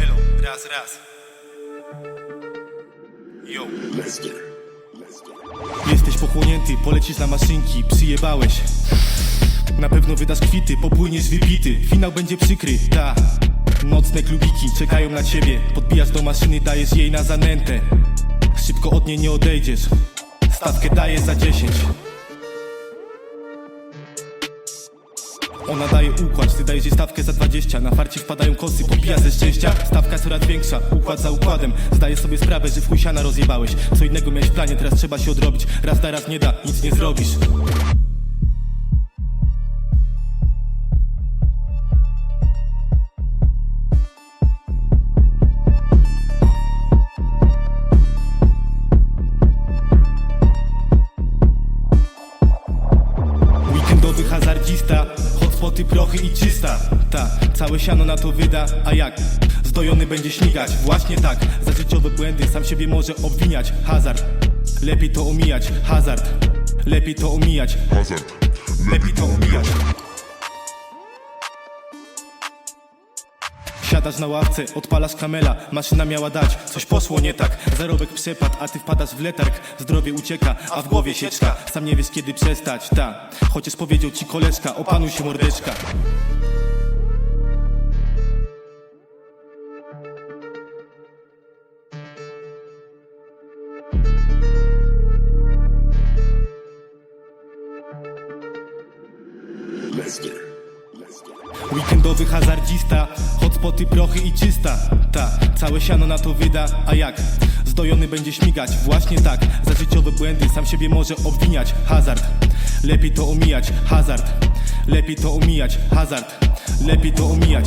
Hello, raz, raz. Yo. Jesteś pochłonięty, polecisz na maszynki, przyjebałeś. Na pewno wydasz kwity, popłyniesz wypity. Finał będzie przykry, ta. Nocne klubiki czekają na ciebie. Podbijasz do maszyny, dajesz jej na zanętę. Od nie odejdziesz. Stawkę daję za 10. Ona daje układ, ty dajesz jej stawkę za 20 Na farcie wpadają kosy, popija ze szczęścia. Stawka coraz większa, układ za układem. Zdaję sobie sprawę, że w chuj siana rozjebałeś. Co innego miałeś w planie, teraz trzeba się odrobić. Raz da, raz nie da, nic nie zrobisz Weekendowy hazardzista. Hotspoty, prochy i czysta. Ta, całe siano na to wyda. A jak? Zdojony będzie śmigać. Właśnie tak, za życiowe błędy Sam siebie może obwiniać. Hazard. Lepiej to omijać. Hazard. Lepiej to omijać. Hazard. Lepiej to omijać Siadasz na ławce, odpalasz kamela Maszyna miała dać, coś poszło nie tak. Zarobek przepadł, a ty wpadasz w letarg Zdrowie ucieka, a w głowie sieczka. Sam nie wiesz kiedy przestać, ta. Chociaż powiedział ci koleżka, opanuj się mordeczka Weekendowy hazardzista Hotspoty, prochy i czysta. Ta, całe siano na to wyda A jak? Zdojony będzie śmigać Właśnie tak, za życiowe błędy Sam siebie może obwiniać. Hazard. Lepiej to omijać. Hazard. Lepiej to omijać. Hazard. Lepiej to omijać